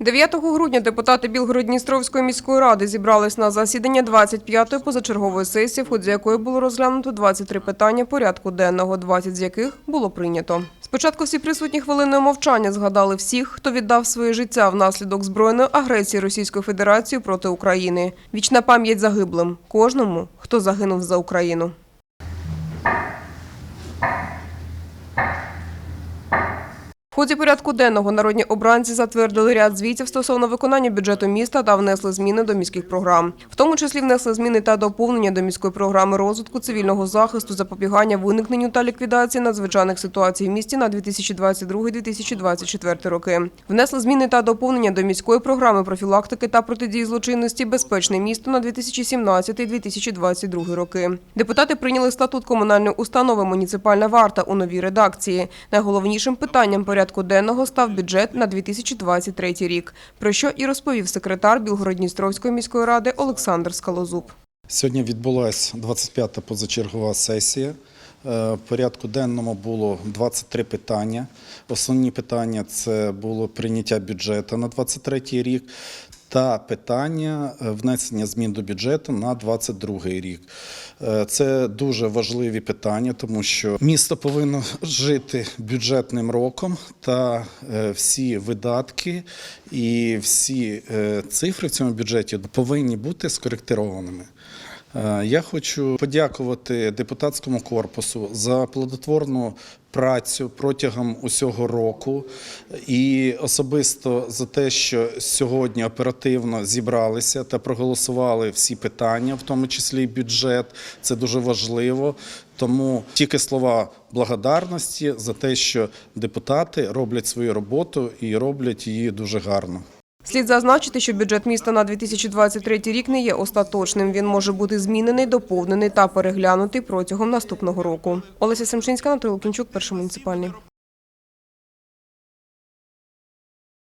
9 грудня депутати Білгород-Дністровської міської ради зібрались на засідання 25-ї позачергової сесії, в ході якої було розглянуто 23 питання порядку денного, 20 з яких було прийнято. Спочатку всі присутні хвилиною мовчання згадали всіх, хто віддав своє життя внаслідок збройної агресії Російської Федерації проти України. Вічна пам'ять загиблим кожному, хто загинув за Україну. В ході порядку денного народні обранці затвердили ряд звітів стосовно виконання бюджету міста та внесли зміни до міських програм. В тому числі внесли зміни та доповнення до міської програми розвитку цивільного захисту, запобігання виникненню та ліквідації надзвичайних ситуацій в місті на 2022-2024 роки. Внесли зміни та доповнення до міської програми профілактики та протидії злочинності Безпечне місто на 2017-2022 роки. Депутати прийняли статут комунальної установи Муніципальна варта у новій редакції. Найголовнішим питанням порядку денного став бюджет на 2023 рік, про що і розповів секретар Білгород-Дністровської міської ради Олександр Скалозуб. Сьогодні відбулася 25-та позачергова сесія. Е, В порядку денному було 23 питання. Основні питання це було прийняття бюджету на 23 рік та питання е, внесення змін до бюджету на 2022 рік. Е, Це дуже важливі питання, тому що місто повинно жити бюджетним роком, та е, всі видатки і всі цифри в цьому бюджеті повинні бути скоректированими. Е, Я хочу подякувати депутатському корпусу за плодотворну працю протягом усього року і особисто за те, що сьогодні оперативно зібралися та проголосували всі питання, в тому числі і бюджет. Це дуже важливо. Тому тільки слова благодарності за те, що депутати роблять свою роботу і роблять її дуже гарно. Слід зазначити, що бюджет міста на 2023 рік не є остаточним. Він може бути змінений, доповнений та переглянутий протягом наступного року. Олеся Семчинська, Анатолій Лукінчук, перший муніципальний.